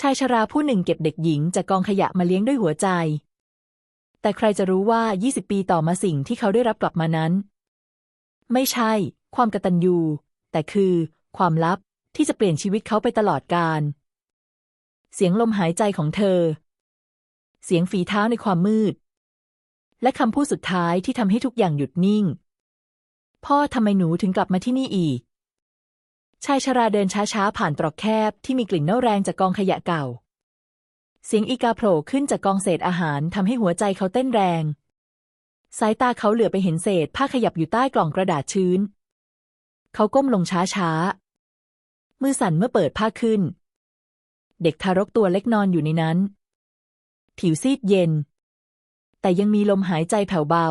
ชายชราผู้หนึ่งเก็บเด็กหญิงจากกองขยะมาเลี้ยงด้วยหัวใจ แต่ใครจะรู้ว่า 20 ปีต่อมาสิ่งที่เขาได้รับกลับมานั้น ไม่ใช่ ความกตัญญู แต่คือ ความลับที่จะเปลี่ยนชีวิตเขาไปตลอดกาลเสียงลมหายใจของเธอ เสียงฝีเท้าในความมืด และคำพูดสุดท้ายที่ทำให้ทุกอย่างหยุดนิ่ง พ่อทำไมหนูถึงกลับมาที่นี่อีก ชายชราเดินช้าๆ ผ่านตรอกแคบที่มีกลิ่นเน่าแรงจากกองขยะเก่า เสียงอีกาโผล่ขึ้นจากกองเศษอาหารทำให้หัวใจเขาเต้นแรง สายตาเขาเหลือไปเห็นเศษผ้าขยับอยู่ใต้กล่องกระดาษชื้น เขาก้มลงช้าๆ มือสั่นเมื่อเปิดผ้าขึ้น เด็กทารกตัวเล็กนอนอยู่ในนั้น ผิวซีดเย็น แต่ยังมีลมหายใจแผ่วเบา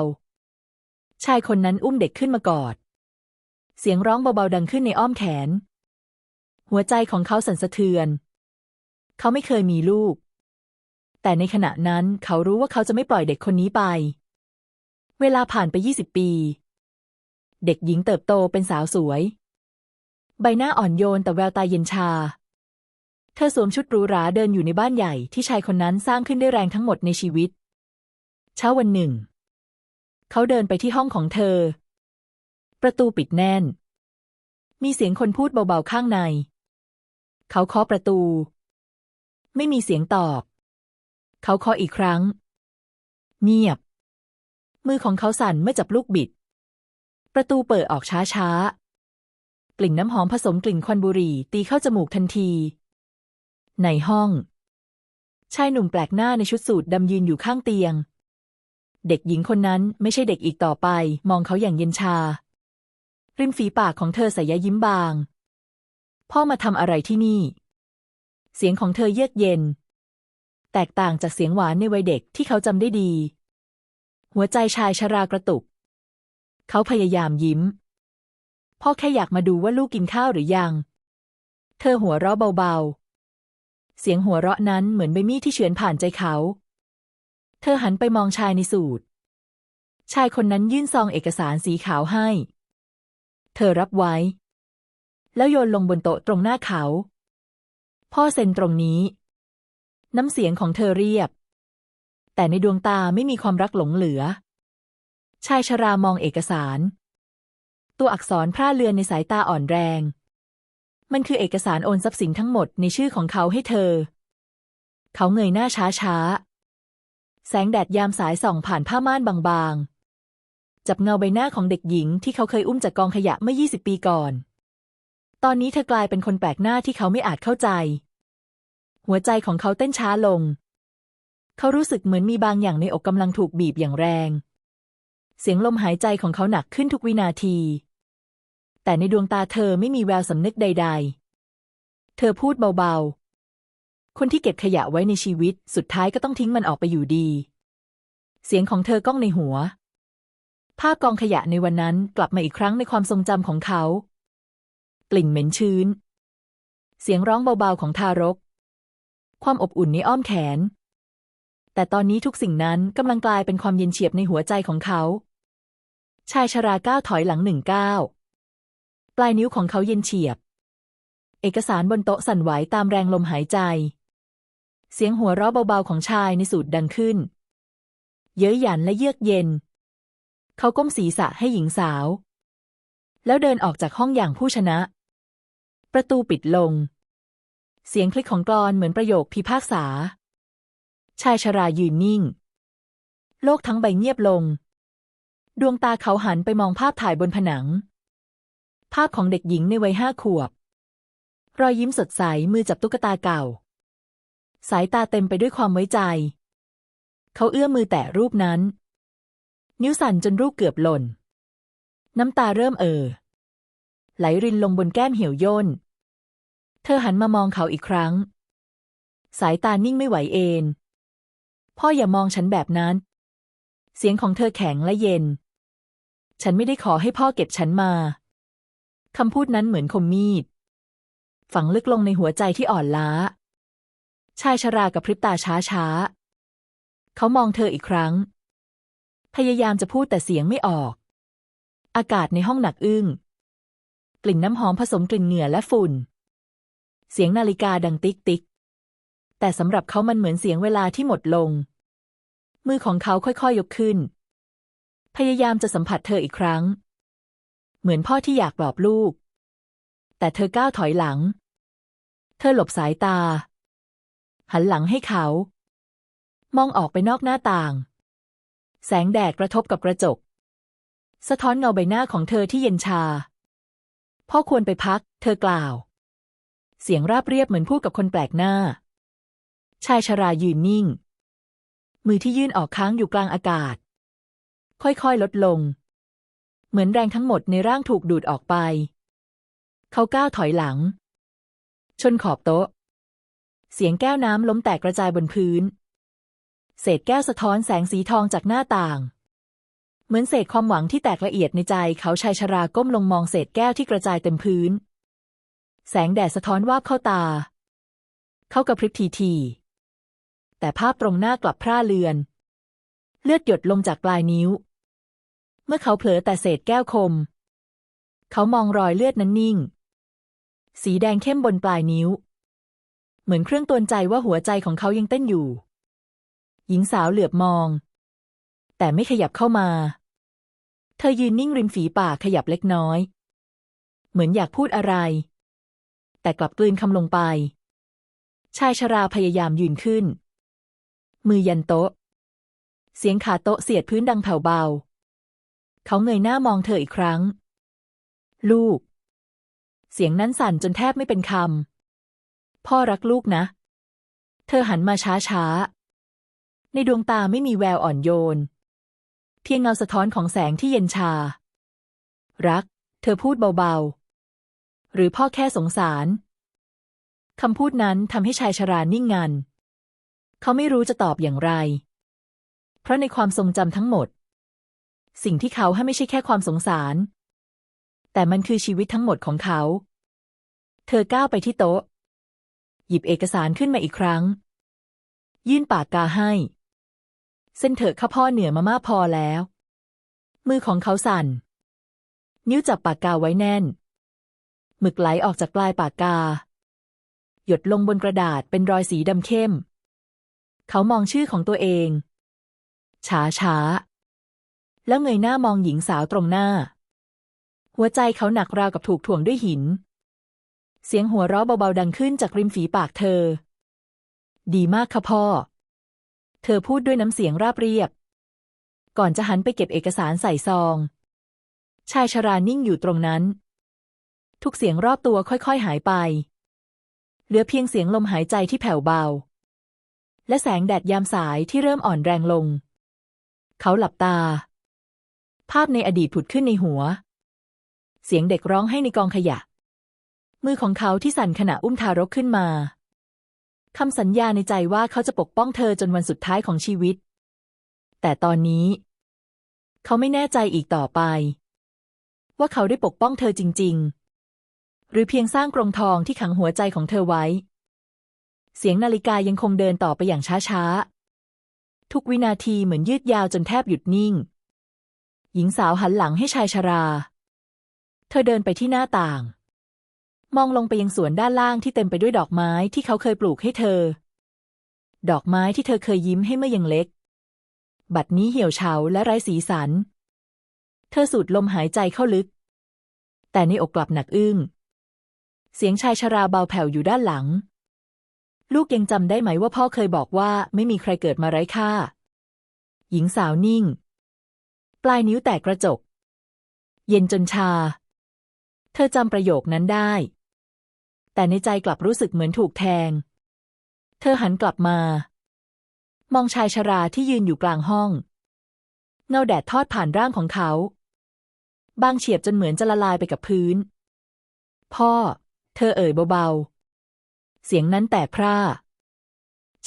ชายคนนั้นอุ้มเด็กขึ้นมากอด เสียงร้องเบาๆดังขึ้นในอ้อมแขน หัวใจของเขาสั่นสะเทือน เขาไม่เคยมีลูก แต่ในขณะนั้นเขารู้ว่าเขาจะไม่ปล่อยเด็กคนนี้ไป เวลาผ่านไปยี่สิบปี เด็กหญิงเติบโตเป็นสาวสวย ใบหน้าอ่อนโยนแต่แววตาเย็นชา เธอสวมชุดหรูหราเดินอยู่ในบ้านใหญ่ที่ชายคนนั้นสร้างขึ้นด้วยแรงทั้งหมดในชีวิต เช้าวันหนึ่ง เขาเดินไปที่ห้องของเธอ ประตูปิดแน่น มีเสียงคนพูดเบาๆข้างใน เขาเคาะประตู ไม่มีเสียงตอบ เขาเคาะอีกครั้ง เงียบ มือของเขาสั่นเมื่อจับลูกบิด ประตูเปิดออกช้าๆ กลิ่นน้ำหอมผสมกลิ่นควันบุหรี่ตีเข้าจมูกทันที ในห้อง ชายหนุ่มแปลกหน้าในชุดสูทดำยืนอยู่ข้างเตียงเด็กหญิงคนนั้นไม่ใช่เด็กอีกต่อไป มองเขาอย่างเย็นชา ริมฝีปากของเธอส่ยยิ้มบาง พ่อมาทำอะไรที่นี่ เสียงของเธอเยือกเย็น แตกต่างจากเสียงหวานในวัยเด็กที่เขาจำได้ดี หัวใจชายชรากระตุก เขาพยายามยิ้ม พ่อแค่อยากมาดูว่าลูกกินข้าวหรือยัง เธอหัวเราะเบาๆ เสียงหัวเราะนั้นเหมือนใบมีดที่เฉือนผ่านใจเขา เธอหันไปมองชายในสูตรชายคนนั้นยื่นซองเอกสารสีขาวให้ เธอรับไว้ แล้วโยนลงบนโต๊ะตรงหน้าเขา พ่อเซ็นตรงนี้ น้ำเสียงของเธอเรียบ แต่ในดวงตาไม่มีความรักหลงเหลือ ชายชรามองเอกสาร ตัวอักษรพร่าเลือนในสายตาอ่อนแรง มันคือเอกสารโอนทรัพย์สินทั้งหมดในชื่อของเขาให้เธอ เขาเงยหน้าช้าช้าแสงแดดยามสายส่องผ่านผ้าม่านบางๆ จับเงาใบหน้าของเด็กหญิงที่เขาเคยอุ้มจากกองขยะเมื่อ 20 ปีก่อน ตอนนี้เธอกลายเป็นคนแปลกหน้าที่เขาไม่อาจเข้าใจ หัวใจของเขาเต้นช้าลง เขารู้สึกเหมือนมีบางอย่างในอกกำลังถูกบีบอย่างแรง เสียงลมหายใจของเขาหนักขึ้นทุกวินาที แต่ในดวงตาเธอไม่มีแววสำนึกใด ๆ เธอพูดเบาๆ คนที่เก็บขยะไว้ในชีวิต สุดท้ายก็ต้องทิ้งมันออกไปอยู่ดี เสียงของเธอก้องในหัว ภาพกองขยะในวันนั้นกลับมาอีกครั้งในความทรงจำของเขา กลิ่นเหม็นชื้น เสียงร้องเบาๆของทารก ความอบอุ่นในอ้อมแขน แต่ตอนนี้ทุกสิ่งนั้นกำลังกลายเป็นความเย็นเฉียบในหัวใจของเขา ชายชราก้าวถอยหลังหนึ่งก้าวปลายนิ้วของเขาเย็นเฉียบ เอกสารบนโต๊ะสั่นไหวตามแรงลมหายใจ เสียงหัวเราะเบาๆของชายในสูตรดังขึ้น เย้ยหยันและเยือกเย็น เขาก้มศีรษะให้หญิงสาว แล้วเดินออกจากห้องอย่างผู้ชนะ ประตูปิดลง เสียงคลิกของกรอนเหมือนประโยคพิพากษา ชายชรายืนนิ่ง โลกทั้งใบเงียบลง ดวงตาเขาหันไปมองภาพถ่ายบนผนัง ภาพของเด็กหญิงในวัยห้าขวบ รอยยิ้มสดใสมือจับตุ๊กตาเก่า สายตาเต็มไปด้วยความไว้ใจ เขาเอื้อมมือแตะรูปนั้น นิ้วสั่นจนรูปเกือบหล่น น้ำตาเริ่มเอ่อไหลรินลงบนแก้มเหี่ยวย่น เธอหันมามองเขาอีกครั้ง สายตานิ่งไม่ไหวเอนพ่ออย่ามองฉันแบบนั้น เสียงของเธอแข็งและเย็น ฉันไม่ได้ขอให้พ่อเก็บฉันมา คำพูดนั้นเหมือนคมมีด ฝังลึกลงในหัวใจที่อ่อนล้า ชายชรากับพริบตาช้าช้าเขามองเธออีกครั้ง พยายามจะพูดแต่เสียงไม่ออก อากาศในห้องหนักอึ้ง กลิ่นน้ำหอมผสมกลิ่นเหงื่อและฝุ่น เสียงนาฬิกาดังติ๊กติ๊ก แต่สำหรับเขามันเหมือนเสียงเวลาที่หมดลง มือของเขาค่อยๆยยกขึ้น พยายามจะสัมผัสเธออีกครั้ง เหมือนพ่อที่อยากปลอบลูก แต่เธอก้าวถอยหลัง เธอหลบสายตา หันหลังให้เขา มองออกไปนอกหน้าต่าง แสงแดดกระทบกับกระจก สะท้อนเงาใบหน้าของเธอที่เย็นชา พ่อควรไปพัก เธอกล่าว เสียงราบเรียบเหมือนพูดกับคนแปลกหน้า ชายชรายืนนิ่ง มือที่ยื่นออกค้างอยู่กลางอากาศ ค่อยๆ ลดลง เหมือนแรงทั้งหมดในร่างถูกดูดออกไป เขาก้าวถอยหลัง ชนขอบโต๊ะ เสียงแก้วน้ำล้มแตกกระจายบนพื้น เศษแก้วสะท้อนแสงสีทองจากหน้าต่าง เหมือนเศษความหวังที่แตกละเอียดในใจเขาชายชราก้มลงมองเศษแก้วที่กระจายเต็มพื้น แสงแดดสะท้อนวาบเข้าตา เขากระพริบทีทีแต่ภาพตรงหน้ากลับพร่าเลือน เลือดหยดลงจากปลายนิ้ว เมื่อเขาเผลอแต่เศษแก้วคม เขามองรอยเลือดนั้นนิ่ง สีแดงเข้มบนปลายนิ้ว เหมือนเครื่องตือนใจว่าหัวใจของเขายังเต้นอยู่ หญิงสาวเหลือบมอง แต่ไม่ขยับเข้ามา เธอยืนนิ่งริมฝีปากขยับเล็กน้อย เหมือนอยากพูดอะไร แต่กลับกลืนคำลงไป ชายชราพยายามยืนขึ้น มือยันโต๊ะ เสียงขาโต๊ะเสียดพื้นดังแผ่วเบา เขาเงยหน้ามองเธออีกครั้ง ลูก เสียงนั้นสั่นจนแทบไม่เป็นคำพ่อรักลูกนะ เธอหันมาช้าช้า ในดวงตาไม่มีแววอ่อนโยน เพียงเงาสะท้อนของแสงที่เย็นชา รัก เธอพูดเบาๆ หรือพ่อแค่สงสาร คำพูดนั้นทำให้ชายชรานิ่งงัน เขาไม่รู้จะตอบอย่างไร เพราะในความทรงจำทั้งหมด สิ่งที่เขาให้ไม่ใช่แค่ความสงสาร แต่มันคือชีวิตทั้งหมดของเขา เธอก้าวไปที่โต๊ะ หยิบเอกสารขึ้นมาอีกครั้งยื่นปากกาให้ เส้นเถอะข้าพ่อเหนื่อยมามากพอแล้ว มือของเขาสั่น นิ้วจับปากกาไว้แน่น หมึกไหลออกจากปลายปากกา หยดลงบนกระดาษเป็นรอยสีดำเข้ม เขามองชื่อของตัวเอง ช้าช้าๆแล้วเงยหน้ามองหญิงสาวตรงหน้า หัวใจเขาหนักราวกับถูกถ่วงด้วยหิน เสียงหัวเราะเบาๆดังขึ้นจากริมฝีปากเธอ ดีมากค่ะพ่อ เธอพูดด้วยน้ำเสียงราบเรียบ ก่อนจะหันไปเก็บเอกสารใส่ซอง ชายชรานิ่งอยู่ตรงนั้น ทุกเสียงรอบตัวค่อยๆหายไป เหลือเพียงเสียงลมหายใจที่แผ่วเบา และแสงแดดยามสายที่เริ่มอ่อนแรงลง เขาหลับตา ภาพในอดีตผุดขึ้นในหัว เสียงเด็กร้องให้ในกองขยะ มือของเขาที่สั่นขณะอุ้มทารกขึ้นมา คำสัญญาในใจว่าเขาจะปกป้องเธอจนวันสุดท้ายของชีวิต แต่ตอนนี้ เขาไม่แน่ใจอีกต่อไป ว่าเขาได้ปกป้องเธอจริง ๆ หรือเพียงสร้างกรงทองที่ขังหัวใจของเธอไว้ เสียงนาฬิกายังคงเดินต่อไปอย่างช้าๆ ทุกวินาทีเหมือนยืดยาวจนแทบหยุดนิ่ง หญิงสาวหันหลังให้ชายชรา เธอเดินไปที่หน้าต่าง มองลงไปยังสวนด้านล่างที่เต็มไปด้วยดอกไม้ที่เขาเคยปลูกให้เธอ ดอกไม้ที่เธอเคยยิ้มให้เมื่อยังเล็ก บัดนี้เหี่ยวเฉาและไร้สีสัน เธอสูดลมหายใจเข้าลึก แต่ในอกกลับหนักอึ้ง เสียงชายชราเบาแผ่วอยู่ด้านหลัง ลูกยังจำได้ไหมว่าพ่อเคยบอกว่าไม่มีใครเกิดมาไร้ค่า หญิงสาวนิ่ง ปลายนิ้วแตกกระจก เย็นจนชา เธอจำประโยคนั้นได้ แต่ในใจกลับรู้สึกเหมือนถูกแทง เธอหันกลับมา มองชายชราที่ยืนอยู่กลางห้อง เงาแดดทอดผ่านร่างของเขา บางเฉียบจนเหมือนจะละลายไปกับพื้น พ่อ เธอเอ่ยเบาๆ เสียงนั้นแตกพร่า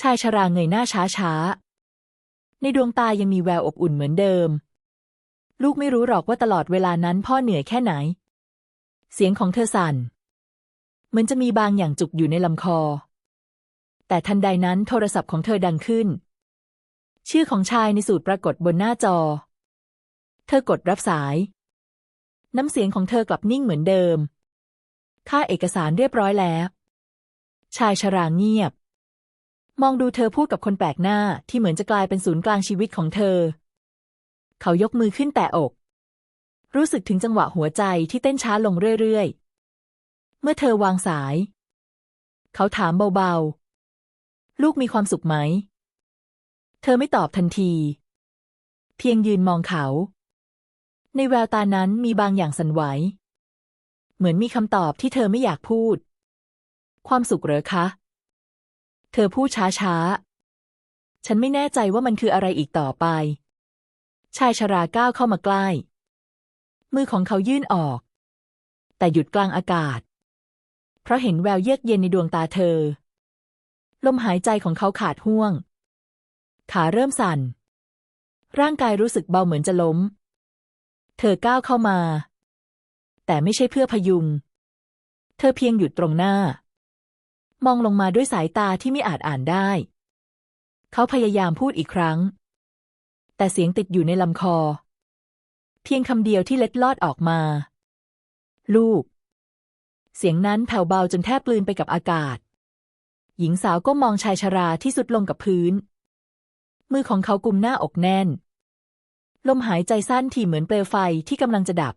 ชายชราเงยหน้าช้าๆ ในดวงตายังมีแววอบอุ่นเหมือนเดิม ลูกไม่รู้หรอกว่าตลอดเวลานั้นพ่อเหนื่อยแค่ไหน เสียงของเธอสั่น เหมือนจะมีบางอย่างจุกอยู่ในลำคอ แต่ทันใดนั้นโทรศัพท์ของเธอดังขึ้น ชื่อของชายในสูตรปรากฏบนหน้าจอ เธอกดรับสาย น้ำเสียงของเธอกลับนิ่งเหมือนเดิม ค่าเอกสารเรียบร้อยแล้ว ชายชราเงียบ มองดูเธอพูดกับคนแปลกหน้าที่เหมือนจะกลายเป็นศูนย์กลางชีวิตของเธอ เขายกมือขึ้นแตะอก รู้สึกถึงจังหวะหัวใจที่เต้นช้าลงเรื่อยๆ เมื่อเธอวางสาย เขาถามเบาๆ ลูกมีความสุขไหม เธอไม่ตอบทันที เพียงยืนมองเขา ในแววตานั้นมีบางอย่างสั่นไหว เหมือนมีคำตอบที่เธอไม่อยากพูด ความสุขเหรอคะ เธอพูดช้าๆ ฉันไม่แน่ใจว่ามันคืออะไรอีกต่อไป ชายชราก้าวเข้ามาใกล้ มือของเขายื่นออกแต่หยุดกลางอากาศ เพราะเห็นแววเยือกเย็นในดวงตาเธอ ลมหายใจของเขาขาดห่วง ขาเริ่มสั่น ร่างกายรู้สึกเบาเหมือนจะล้ม เธอก้าวเข้ามา แต่ไม่ใช่เพื่อพยุง เธอเพียงหยุดตรงหน้า มองลงมาด้วยสายตาที่ไม่อาจอ่านได้ เขาพยายามพูดอีกครั้ง แต่เสียงติดอยู่ในลำคอ เพียงคำเดียวที่เล็ดลอดออกมา ลูก เสียงนั้นแผ่วเบาจนแทบกลืนไปกับอากาศ หญิงสาวก็มองชายชราที่สุดลงกับพื้น มือของเขากุมหน้าอกแน่น ลมหายใจสั้นที่เหมือนเปลวไฟที่กำลังจะดับ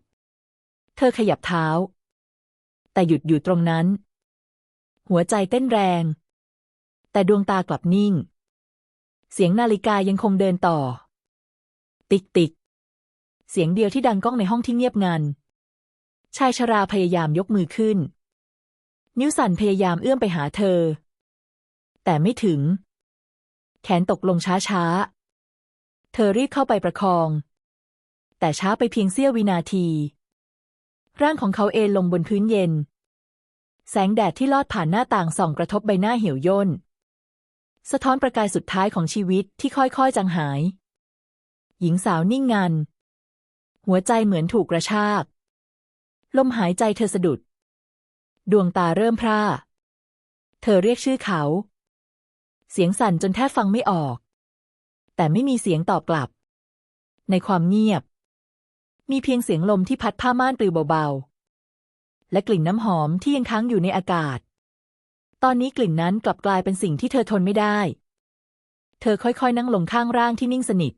เธอขยับเท้า แต่หยุดอยู่ตรงนั้น หัวใจเต้นแรง แต่ดวงตากลับนิ่ง เสียงนาฬิกายังคงเดินต่อ ติ๊กติ๊ก เสียงเดียวที่ดังก้องในห้องที่เงียบงัน ชายชราพยายามยกมือขึ้น นิ้วสันพยายามเอื้อมไปหาเธอ แต่ไม่ถึง แขนตกลงช้าๆเธอรีบเข้าไปประคอง แต่ช้าไปเพียงเสี้ยววินาที ร่างของเขาเอนลงบนพื้นเย็น แสงแดดที่ลอดผ่านหน้าต่างส่องกระทบใบหน้าเหี่ยวย่น สะท้อนประกายสุดท้ายของชีวิตที่ค่อยๆจางหาย หญิงสาวนิ่งงัน หัวใจเหมือนถูกกระชาก ลมหายใจเธอสะดุด ดวงตาเริ่มพร่า เธอเรียกชื่อเขา เสียงสั่นจนแทบฟังไม่ออก แต่ไม่มีเสียงตอบกลับ ในความเงียบ มีเพียงเสียงลมที่พัดผ้าม่านปลิวเบาๆ และกลิ่นน้ำหอมที่ยังค้างอยู่ในอากาศ ตอนนี้กลิ่นนั้นกลับกลายเป็นสิ่งที่เธอทนไม่ได้ เธอค่อยๆ นั่งลงข้างร่างที่นิ่งสนิท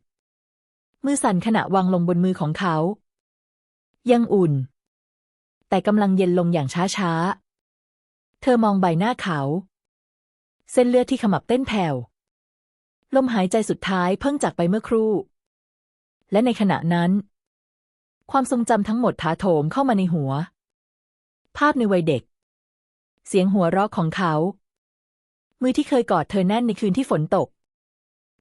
มือสั่นขณะวางลงบนมือของเขา ยังอุ่น แต่กำลังเย็นลงอย่างช้าๆ เธอมองใบหน้าเขา เส้นเลือดที่ขมับเต้นแผ่ว ลมหายใจสุดท้ายเพิ่งจากไปเมื่อครู่ และในขณะนั้น ความทรงจำทั้งหมดถาโถมเข้ามาในหัว ภาพในวัยเด็ก เสียงหัวเราะของเขา มือที่เคยกอดเธอแน่นในคืนที่ฝนตก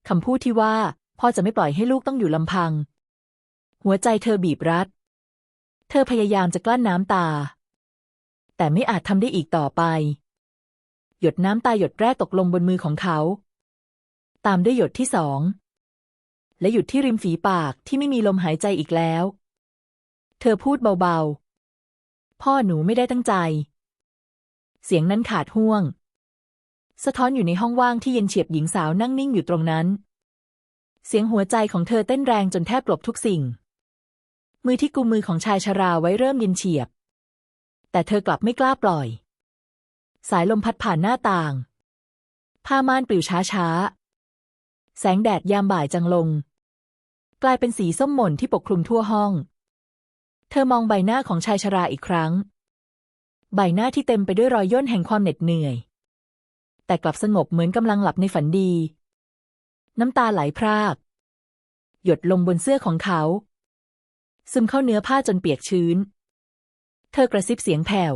คำพูดที่ว่าพ่อจะไม่ปล่อยให้ลูกต้องอยู่ลำพัง หัวใจเธอบีบรัด เธอพยายามจะกลั้นน้ำตา แต่ไม่อาจทำได้อีกต่อไป หยดน้ำตาหยดแรกตกลงบนมือของเขา ตามด้วยหยดที่สอง และหยุดที่ริมฝีปากที่ไม่มีลมหายใจอีกแล้ว เธอพูดเบาๆ พ่อหนูไม่ได้ตั้งใจ เสียงนั้นขาดห่วง สะท้อนอยู่ในห้องว่างที่เย็นเฉียบหญิงสาวนั่งนิ่งอยู่ตรงนั้น เสียงหัวใจของเธอเต้นแรงจนแทบกลบทุกสิ่ง มือที่กุมมือของชายชราไว้เริ่มเย็นเฉียบ แต่เธอกลับไม่กล้าปล่อย สายลมพัดผ่านหน้าต่าง ผ้าม่านปลิวช้าๆ แสงแดดยามบ่ายจังลง กลายเป็นสีส้มหม่นที่ปกคลุมทั่วห้อง เธอมองใบหน้าของชายชราอีกครั้ง ใบหน้าที่เต็มไปด้วยรอยย่นแห่งความเหน็ดเหนื่อย แต่กลับสงบเหมือนกำลังหลับในฝันดี น้ำตาไหลพราก หยดลงบนเสื้อของเขา ซึมเข้าเนื้อผ้าจนเปียกชื้น เธอกระซิบเสียงแผ่ว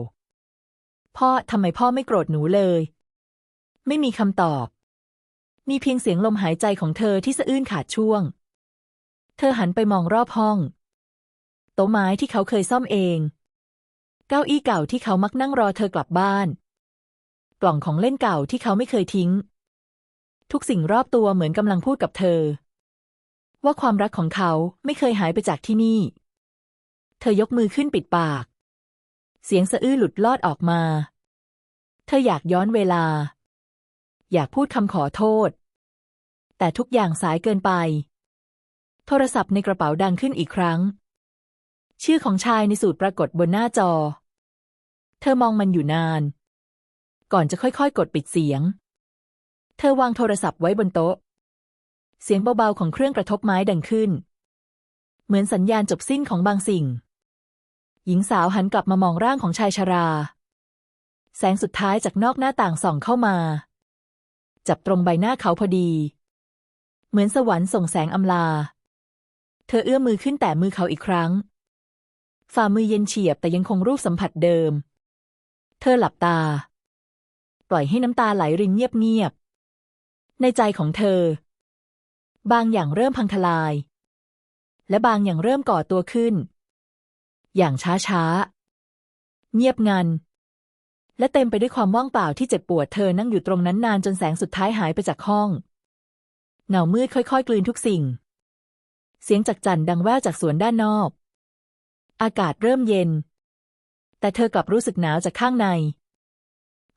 พ่อทำไมพ่อไม่โกรธหนูเลย ไม่มีคำตอบ มีเพียงเสียงลมหายใจของเธอที่สะอื้นขาดช่วง เธอหันไปมองรอบห้อง โต๊ะไม้ที่เขาเคยซ่อมเอง เก้าอี้เก่าที่เขามักนั่งรอเธอกลับบ้าน กล่องของเล่นเก่าที่เขาไม่เคยทิ้ง ทุกสิ่งรอบตัวเหมือนกำลังพูดกับเธอว่าความรักของเขาไม่เคยหายไปจากที่นี่ เธอยกมือขึ้นปิดปาก เสียงสะอื้นหลุดลอดออกมา เธออยากย้อนเวลา อยากพูดคำขอโทษ แต่ทุกอย่างสายเกินไป โทรศัพท์ในกระเป๋าดังขึ้นอีกครั้ง ชื่อของชายในสูตรปรากฏบนหน้าจอ เธอมองมันอยู่นาน ก่อนจะค่อยๆ กดปิดเสียงเเธอวางโทรศัพท์ไว้บนโต๊ะ เสียงเบาๆของเครื่องกระทบไม้ดังขึ้น เหมือนสัญญาณจบสิ้นของบางสิ่ง หญิงสาวหันกลับมามองร่างของชายชรา แสงสุดท้ายจากนอกหน้าต่างส่องเข้ามา จับตรงใบหน้าเขาพอดี เหมือนสวรรค์ส่งแสงอำลา เธอเอื้อมมือขึ้นแต่มือเขาอีกครั้ง ฝ่ามือเย็นเฉียบแต่ยังคงรูปสัมผัสเดิม เธอหลับตา ปล่อยให้น้ำตาไหลรินเงียบๆในใจของเธอ บางอย่างเริ่มพังทลาย และบางอย่างเริ่มก่อตัวขึ้น อย่างช้าๆเงียบงัน และเต็มไปด้วยความว่างเปล่าที่เจ็บปวดเธอนั่งอยู่ตรงนั้นนานจนแสงสุดท้ายหายไปจากห้อง เงามืดค่อยๆ กลืนทุกสิ่ง เสียงจักจั่นดังแว่วจากสวนด้านนอก อากาศเริ่มเย็น แต่เธอกลับรู้สึกหนาวจากข้างใน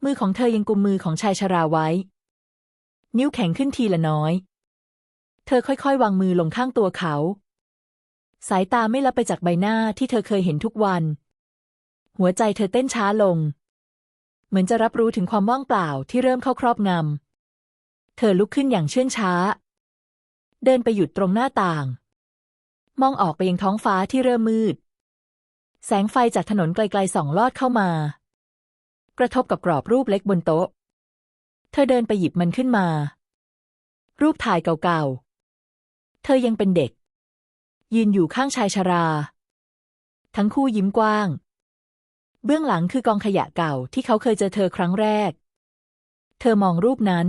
มือของเธอยังกุมมือของชายชราไว้ นิ้วแข็งขึ้นทีละน้อย เธอค่อยๆ วางมือลงข้างตัวเขา สายตาไม่ละไปจากใบหน้าที่เธอเคยเห็นทุกวัน หัวใจเธอเต้นช้าลง เหมือนจะรับรู้ถึงความว่างเปล่าที่เริ่มเข้าครอบงำ เธอลุกขึ้นอย่างเชื่องช้า เดินไปหยุดตรงหน้าต่าง มองออกไปยังท้องฟ้าที่เริ่มมืด แสงไฟจากถนนไกลๆส่องลอดเข้ามา กระทบกับกรอบรูปเล็กบนโต๊ะ เธอเดินไปหยิบมันขึ้นมา รูปถ่ายเก่าๆ เธอยังเป็นเด็ก ยืนอยู่ข้างชายชรา ทั้งคู่ยิ้มกว้าง เบื้องหลังคือกองขยะเก่าที่เขาเคยเจอเธอครั้งแรก เธอมองรูปนั้น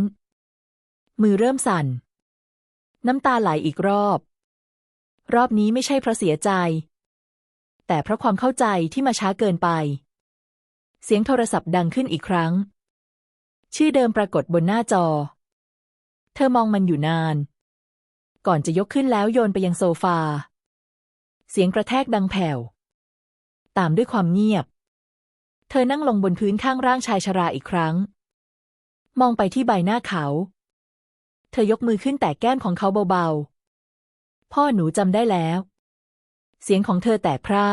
มือเริ่มสั่น น้ำตาไหลอีกรอบ รอบนี้ไม่ใช่เพราะเสียใจ แต่เพราะความเข้าใจที่มาช้าเกินไป เสียงโทรศัพท์ดังขึ้นอีกครั้ง ชื่อเดิมปรากฏบนหน้าจอ เธอมองมันอยู่นาน ก่อนจะยกขึ้นแล้วโยนไปยังโซฟา เสียงกระแทกดังแผ่ว ตามด้วยความเงียบ เธอนั่งลงบนพื้นข้างร่างชายชราอีกครั้ง มองไปที่ใบหน้าเขา เธอยกมือขึ้นแต่แก้มของเขาเบาๆ พ่อหนูจำได้แล้ว เสียงของเธอแตกพร่า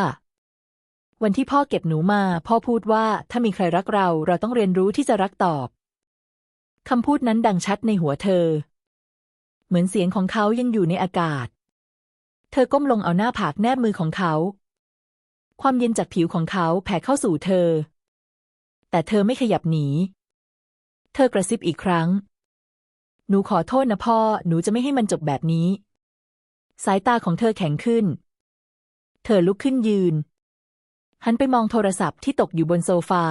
วันที่พ่อเก็บหนูมา พ่อพูดว่าถ้ามีใครรักเรา เราต้องเรียนรู้ที่จะรักตอบ คำพูดนั้นดังชัดในหัวเธอ เหมือนเสียงของเขายังอยู่ในอากาศ เธอก้มลงเอาหน้าผากแนบมือของเขา ความเย็นจากผิวของเขาแผ่เข้าสู่เธอ แต่เธอไม่ขยับหนี เธอกระซิบอีกครั้ง หนูขอโทษนะพ่อ หนูจะไม่ให้มันจบแบบนี้ สายตาของเธอแข็งขึ้น เธอลุกขึ้นยืน หันไปมองโทรศัพท์ที่ตกอยู่บนโซฟา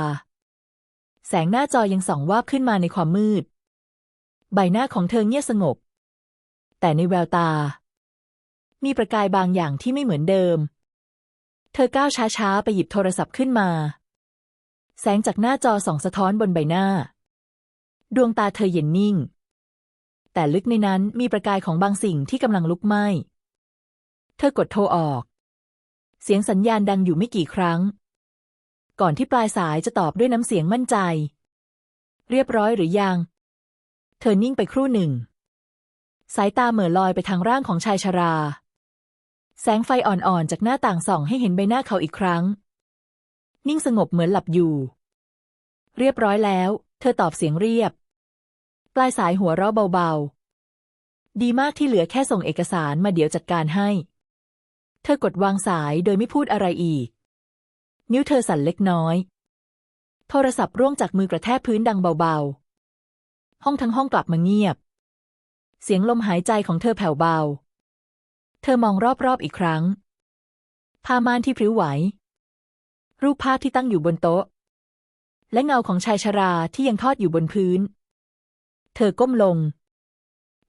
แสงหน้าจอยังส่องวาบขึ้นมาในความมืด ใบหน้าของเธอเงียบสงบ แต่ในแววตา มีประกายบางอย่างที่ไม่เหมือนเดิม เธอก้าวช้าๆ ไปหยิบโทรศัพท์ขึ้นมา แสงจากหน้าจอส่องสะท้อนบนใบหน้า ดวงตาเธอเย็นนิ่ง แต่ลึกในนั้นมีประกายของบางสิ่งที่กำลังลุกไหม้ เธอกดโทรออก เสียงสัญญาณดังอยู่ไม่กี่ครั้ง ก่อนที่ปลายสายจะตอบด้วยน้ำเสียงมั่นใจ เรียบร้อยหรือยัง เธอนิ่งไปครู่หนึ่ง สายตาเหม่อลอยไปทางร่างของชายชรา แสงไฟอ่อนๆ จากหน้าต่างส่องให้เห็นใบหน้าเขาอีกครั้ง นิ่งสงบเหมือนหลับอยู่ เรียบร้อยแล้ว เธอตอบเสียงเรียบ ปลายสายหัวเราะเบาๆ ดีมากที่เหลือแค่ส่งเอกสารมาเดี๋ยวจัดการให้ เธอกดวางสายโดยไม่พูดอะไรอีก นิ้วเธอสั่นเล็กน้อย โทรศัพท์ร่วงจากมือกระแทกพื้นดังเบาๆ ห้องทั้งห้องกลับมาเงียบ เสียงลมหายใจของเธอแผ่วเบา เธอมองรอบๆอีกครั้ง ผ้าม่านที่พริ้วไหว รูปภาพที่ตั้งอยู่บนโต๊ะ และเงาของชายชราที่ยังทอดอยู่บนพื้น เธอก้มลง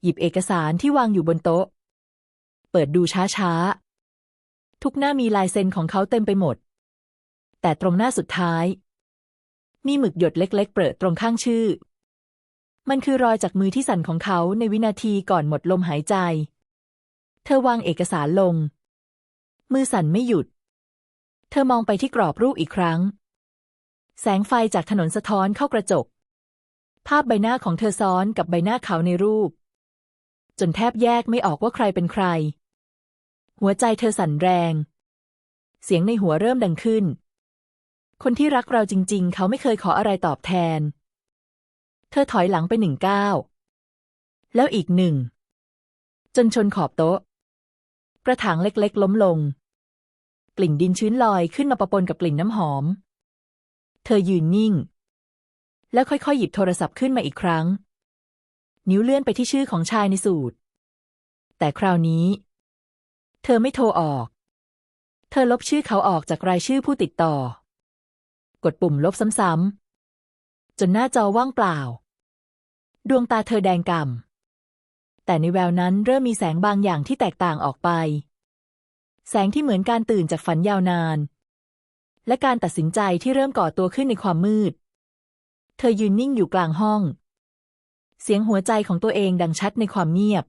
หยิบเอกสารที่วางอยู่บนโต๊ะ เปิดดูช้าๆ ทุกหน้ามีลายเซ็นของเขาเต็มไปหมด แต่ตรงหน้าสุดท้าย มีหมึกหยดเล็ก ๆ เปรอะตรงข้างชื่อ มันคือรอยจากมือที่สั่นของเขาในวินาทีก่อนหมดลมหายใจ เธอวางเอกสารลง มือสั่นไม่หยุด เธอมองไปที่กรอบรูปอีกครั้ง แสงไฟจากถนนสะท้อนเข้ากระจก ภาพใบหน้าของเธอซ้อนกับใบหน้าเขาในรูป จนแทบแยกไม่ออกว่าใครเป็นใคร หัวใจเธอสั่นแรง เสียงในหัวเริ่มดังขึ้น คนที่รักเราจริง ๆ เขาไม่เคยขออะไรตอบแทน เธอถอยหลังไปหนึ่งก้าว แล้วอีกหนึ่ง จนชนขอบโต๊ะ กระถางเล็กๆ ล้มลง กลิ่นดินชื้นลอยขึ้นมาปะปนกับกลิ่นน้ำหอม เธอยืนนิ่ง แล้วค่อยๆ หยิบโทรศัพท์ขึ้นมาอีกครั้ง นิ้วเลื่อนไปที่ชื่อของชายในสูตร แต่คราวนี้ เธอไม่โทรออก เธอลบชื่อเขาออกจากรายชื่อผู้ติดต่อ กดปุ่มลบซ้ำๆจนหน้าจอว่างเปล่า ดวงตาเธอแดงก่ำแต่ในแววนั้นเริ่มมีแสงบางอย่างที่แตกต่างออกไป แสงที่เหมือนการตื่นจากฝันยาวนาน และการตัดสินใจที่เริ่มก่อตัวขึ้นในความมืด เธอยืนนิ่งอยู่กลางห้อง เสียงหัวใจของตัวเองดังชัดในความเงียบ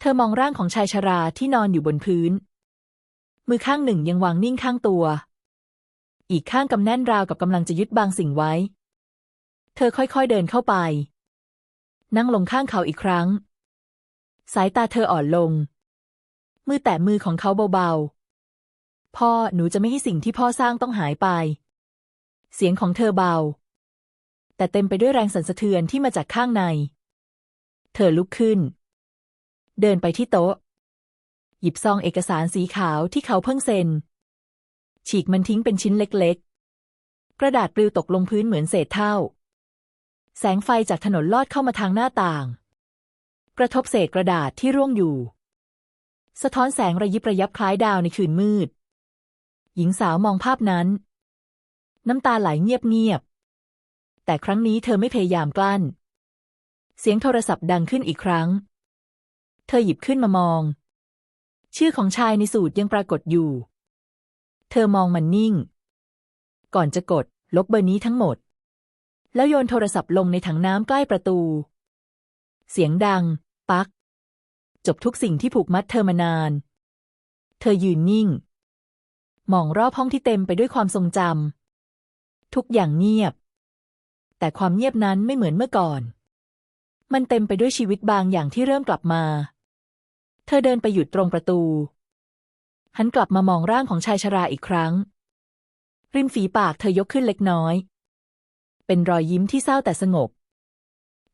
เธอมองร่างของชายชราที่นอนอยู่บนพื้น มือข้างหนึ่งยังวางนิ่งข้างตัว อีกข้างกำแน่นราวกับกำลังจะยึดบางสิ่งไว้ เธอค่อยๆเดินเข้าไป นั่งลงข้างเขาอีกครั้ง สายตาเธออ่อนลง มือแตะมือของเขาเบาๆ พ่อหนูจะไม่ให้สิ่งที่พ่อสร้างต้องหายไป เสียงของเธอเบา แต่เต็มไปด้วยแรงสั่นสะเทือนที่มาจากข้างใน เธอลุกขึ้น เดินไปที่โต๊ะ หยิบซองเอกสารสีขาวที่เขาเพิ่งเซ็น ฉีกมันทิ้งเป็นชิ้นเล็กๆ กระดาษปลิวตกลงพื้นเหมือนเศษเท่า แสงไฟจากถนนลอดเข้ามาทางหน้าต่าง กระทบเศษกระดาษที่ร่วงอยู่ สะท้อนแสงระยิบระยับคล้ายดาวในคืนมืด หญิงสาวมองภาพนั้น น้ำตาไหลเงียบๆแต่ครั้งนี้เธอไม่พยายามกลั้น เสียงโทรศัพท์ดังขึ้นอีกครั้ง เธอหยิบขึ้นมามอง ชื่อของชายในสูตรยังปรากฏอยู่ เธอมองมันนิ่ง ก่อนจะกดลบเบอร์นี้ทั้งหมด แล้วโยนโทรศัพท์ลงในถังน้ำใกล้ประตู เสียงดัง ปัก จบทุกสิ่งที่ผูกมัดเธอมานาน เธอยืนนิ่ง มองรอบห้องที่เต็มไปด้วยความทรงจำทุกอย่างเงียบ แต่ความเงียบนั้นไม่เหมือนเมื่อก่อน มันเต็มไปด้วยชีวิตบางอย่างที่เริ่มกลับมา เธอเดินไปหยุดตรงประตู หันกลับมามองร่างของชายชราอีกครั้ง ริมฝีปากเธอยกขึ้นเล็กน้อย เป็นรอยยิ้มที่เศร้าแต่สงบ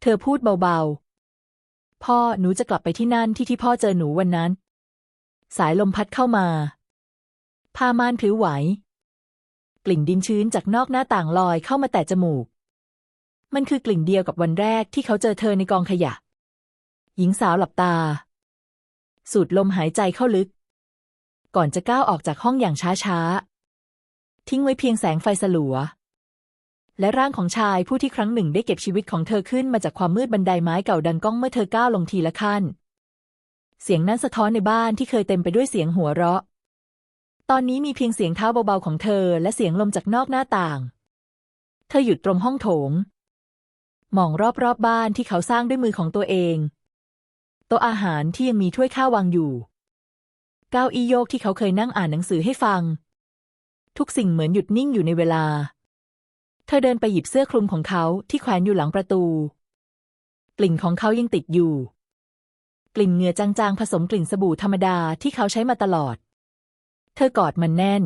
เธอพูดเบาๆ พ่อหนูจะกลับไปที่นั่นที่ที่พ่อเจอหนูวันนั้น สายลมพัดเข้ามาผ้าม่านพลิ้วไหว กลิ่นดินชื้นจากนอกหน้าต่างลอยเข้ามาแตะจมูก มันคือกลิ่นเดียวกับวันแรกที่เขาเจอเธอในกองขยะ หญิงสาวหลับตา สูดลมหายใจเข้าลึก ก่อนจะก้าวออกจากห้องอย่างช้าๆ ทิ้งไว้เพียงแสงไฟสลัว และร่างของชายผู้ที่ครั้งหนึ่งได้เก็บชีวิตของเธอขึ้นมาจากความมืดบันไดไม้เก่าดังก้องเมื่อเธอก้าวลงทีละขั้น เสียงนั้นสะท้อนในบ้านที่เคยเต็มไปด้วยเสียงหัวเราะ ตอนนี้มีเพียงเสียงเท้าเบาๆของเธอ และเสียงลมจากนอกหน้าต่าง เธอหยุดตรงห้องโถง มองรอบๆบบ้านที่เขาสร้างด้วยมือของตัวเองโต๊ะอาหารที่ยังมีถ้วยข้าววางอยู่ เก้าอี้โยกที่เขาเคยนั่งอ่านหนังสือให้ฟัง ทุกสิ่งเหมือนหยุดนิ่งอยู่ในเวลา เธอเดินไปหยิบเสื้อคลุมของเขาที่แขวนอยู่หลังประตู กลิ่นของเขายังติดอยู่ กลิ่นเหงื่อจางๆผสมกลิ่นสบู่ธรรมดาที่เขาใช้มาตลอด เธอกอดมันแน่น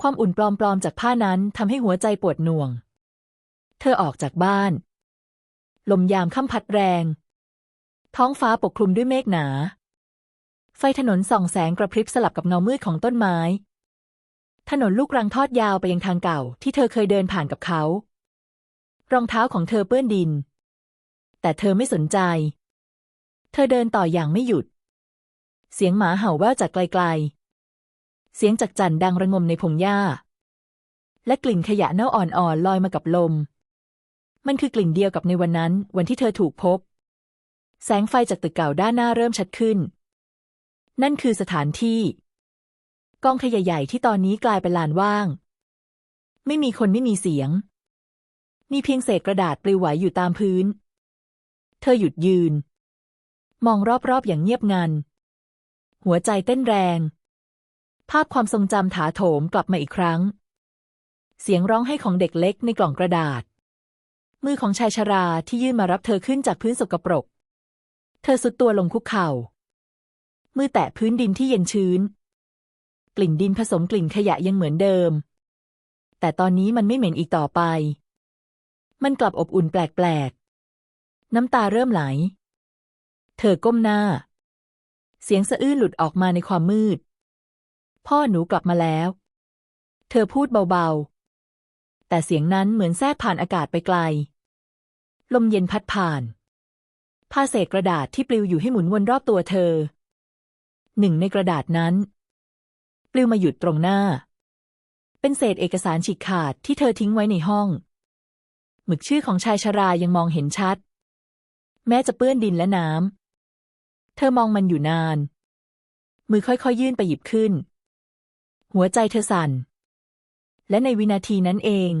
ความอุ่นปลอมๆจากผ้านั้นทำให้หัวใจปวดหน่วง เธอออกจากบ้าน ลมยามค่ำพัดแรง ท้องฟ้าปกคลุมด้วยเมฆหนา ไฟถนนส่องแสงกระพริบสลับกับเงามืดของต้นไม้ ถนนลูกรังทอดยาวไปยังทางเก่าที่เธอเคยเดินผ่านกับเขา รองเท้าของเธอเปื้อนดิน แต่เธอไม่สนใจ เธอเดินต่ออย่างไม่หยุด เสียงหมาเห่าแว่วจากไกลๆ เสียงจักจั่นดังระงมในพงหญ้า และกลิ่นขยะเน่าอ่อนๆลอยมากับลม มันคือกลิ่นเดียวกับในวันนั้น วันที่เธอถูกพบ แสงไฟจากตึกเก่าด้านหน้าเริ่มชัดขึ้น นั่นคือสถานที่ กองขยะใหญ่ที่ตอนนี้กลายเป็นลานว่าง ไม่มีคนไม่มีเสียง มีเพียงเศษกระดาษปลิวไหวอยู่ตามพื้น เธอหยุดยืน มองรอบๆอย่างเงียบงัน หัวใจเต้นแรง ภาพความทรงจำถาโถมกลับมาอีกครั้ง เสียงร้องให้ของเด็กเล็กในกล่องกระดาษ มือของชายชราที่ยื่นมารับเธอขึ้นจากพื้นสกปรก เธอสุดตัวลงคุกเข่า มือแตะพื้นดินที่เย็นชื้น กลิ่นดินผสมกลิ่นขยะยังเหมือนเดิม แต่ตอนนี้มันไม่เหม็นอีกต่อไป มันกลับอบอุ่นแปลกๆ น้ำตาเริ่มไหล เธอก้มหน้า เสียงสะอื้นหลุดออกมาในความมืด พ่อหนูกลับมาแล้ว เธอพูดเบาๆ แต่เสียงนั้นเหมือนแทรกผ่านอากาศไปไกล ลมเย็นพัดผ่านผ้าเศษกระดาษที่ปลิวอยู่ให้หมุนวนรอบตัวเธอ หนึ่งในกระดาษนั้น ปลิวมาหยุดตรงหน้า เป็นเศษเอกสารฉีกขาดที่เธอทิ้งไว้ในห้อง หมึกชื่อของชายชรายังมองเห็นชัด แม้จะเปื้อนดินและน้ำ เธอมองมันอยู่นาน มือค่อยๆยื่นไปหยิบขึ้น หัวใจเธอสั่น และในวินาทีนั้นเอง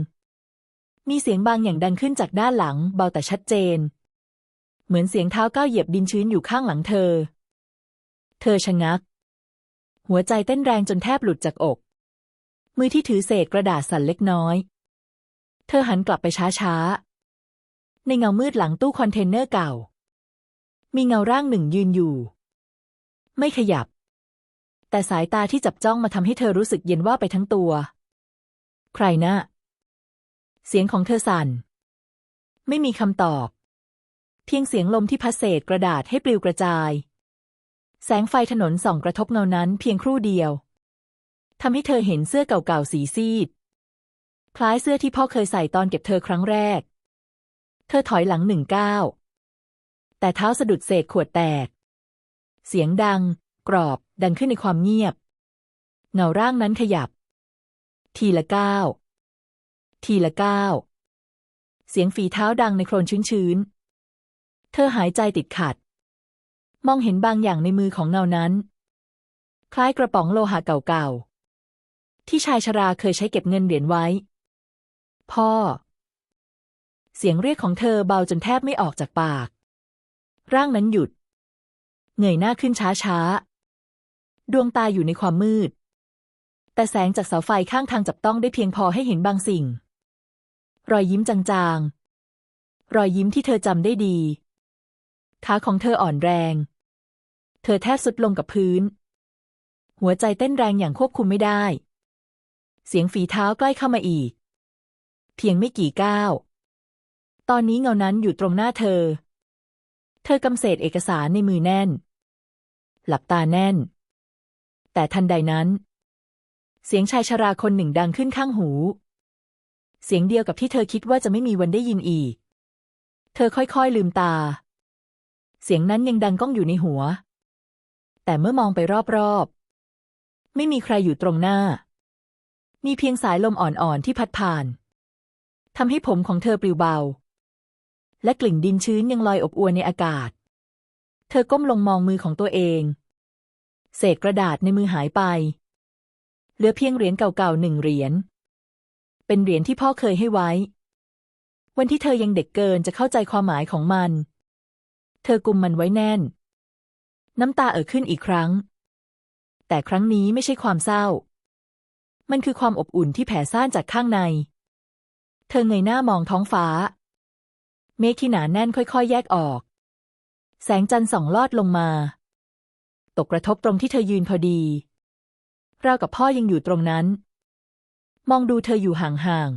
มีเสียงบางอย่างดังขึ้นจากด้านหลังเบาแต่ชัดเจน เหมือนเสียงเท้าก้าวเหยียบดินชื้นอยู่ข้างหลังเธอ เธอชะงัก หัวใจเต้นแรงจนแทบหลุดจากอก มือที่ถือเศษกระดาษสั่นเล็กน้อย เธอหันกลับไปช้าๆ ในเงามืดหลังตู้คอนเทนเนอร์เก่า มีเงาร่างหนึ่งยืนอยู่ ไม่ขยับ แต่สายตาที่จับจ้องมาทำให้เธอรู้สึกเย็นว่าไปทั้งตัว ใครนะ เสียงของเธอสั่น ไม่มีคำตอบ เพียงเสียงลมที่พัดเศษกระดาษให้ปลิวกระจาย แสงไฟถนนส่องกระทบเงานั้นเพียงครู่เดียวทำให้เธอเห็นเสื้อเก่าๆสีซีด คล้ายเสื้อที่พ่อเคยใส่ตอนเก็บเธอครั้งแรก เธอถอยหลังหนึ่งก้าวแต่เท้าสะดุดเศษขวดแตก เสียงดัง กรอบ ดังขึ้นในความเงียบ เงาร่างนั้นขยับ ทีละก้าวทีละก้าวเสียงฝีเท้าดังในโคลนชื้นๆ เธอหายใจติดขัด มองเห็นบางอย่างในมือของเงานั้น คล้ายกระป๋องโลหะเก่าๆ ที่ชายชราเคยใช้เก็บเงินเหรียญไว้ พ่อ เสียงเรียกของเธอเบาจนแทบไม่ออกจากปาก ร่างนั้นหยุด เงยหน้าขึ้นช้าๆ ดวงตาอยู่ในความมืด แต่แสงจากเสาไฟข้างทางจับต้องได้เพียงพอให้เห็นบางสิ่ง รอยยิ้มจางๆ รอยยิ้มที่เธอจำได้ดี ขาของเธออ่อนแรง เธอแทบสุดลงกับพื้น หัวใจเต้นแรงอย่างควบคุมไม่ได้ เสียงฝีเท้าใกล้เข้ามาอีก เพียงไม่กี่ก้าว ตอนนี้เงานั้นอยู่ตรงหน้าเธอ เธอกำเศษเอกสารในมือแน่น หลับตาแน่น แต่ทันใดนั้น เสียงชายชราคนหนึ่งดังขึ้นข้างหู เสียงเดียวกับที่เธอคิดว่าจะไม่มีวันได้ยินอีก เธอค่อยๆลืมตา เสียงนั้นยังดังก้องอยู่ในหัว แต่เมื่อมองไปรอบๆ ไม่มีใครอยู่ตรงหน้า มีเพียงสายลมอ่อนๆที่พัดผ่านทำให้ผมของเธอปลิวเบา และกลิ่นดินชื้นยังลอยอบอวลในอากาศ เธอก้มลงมองมือของตัวเอง เศษกระดาษในมือหายไป เหลือเพียงเหรียญเก่าๆหนึ่งเหรียญ เป็นเหรียญที่พ่อเคยให้ไว้ วันที่เธอยังเด็กเกินจะเข้าใจความหมายของมัน เธอกุมมันไว้แน่น น้ำตาเอ่อขึ้นอีกครั้ง แต่ครั้งนี้ไม่ใช่ความเศร้า มันคือความอบอุ่นที่แผ่ซ่านจากข้างใน เธอเงยหน้ามองท้องฟ้า เมฆที่หนาแน่นค่อยๆ แยกออก แสงจันทร์ส่องลอดลงมา ตกกระทบตรงที่เธอยืนพอดี เรากับพ่อยังอยู่ตรงนั้น มองดูเธออยู่ห่าง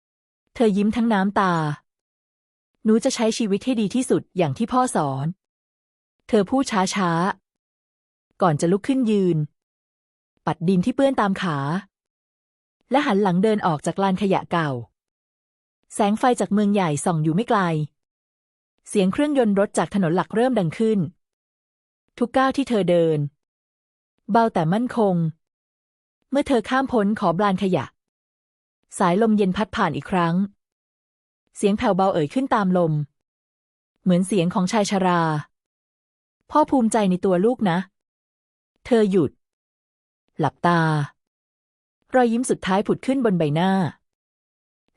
ๆ เธอยิ้มทั้งน้ำตา หนูจะใช้ชีวิตให้ดีที่สุดอย่างที่พ่อสอน เธอพูดช้าๆ ก่อนจะลุกขึ้นยืน ปัดดินที่เปื้อนตามขา และหันหลังเดินออกจากลานขยะเก่า แสงไฟจากเมืองใหญ่ส่องอยู่ไม่ไกล เสียงเครื่องยนต์รถจากถนนหลักเริ่มดังขึ้น ทุกก้าวที่เธอเดิน เบาแต่มั่นคง เมื่อเธอข้ามพ้นขอบลานขยะ สายลมเย็นพัดผ่านอีกครั้ง เสียงแผ่วเบาเอ่ยขึ้นตามลม เหมือนเสียงของชายชรา พ่อภูมิใจในตัวลูกนะ เธอหยุด หลับตา รอยยิ้มสุดท้ายผุดขึ้นบนใบหน้า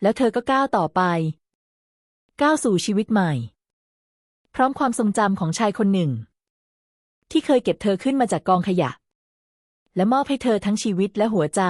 แล้วเธอก็ก้าวต่อไป ก้าวสู่ชีวิตใหม่ พร้อมความทรงจำของชายคนหนึ่ง ที่เคยเก็บเธอขึ้นมาจากกองขยะ และมอบให้เธอทั้งชีวิตและหัวใจ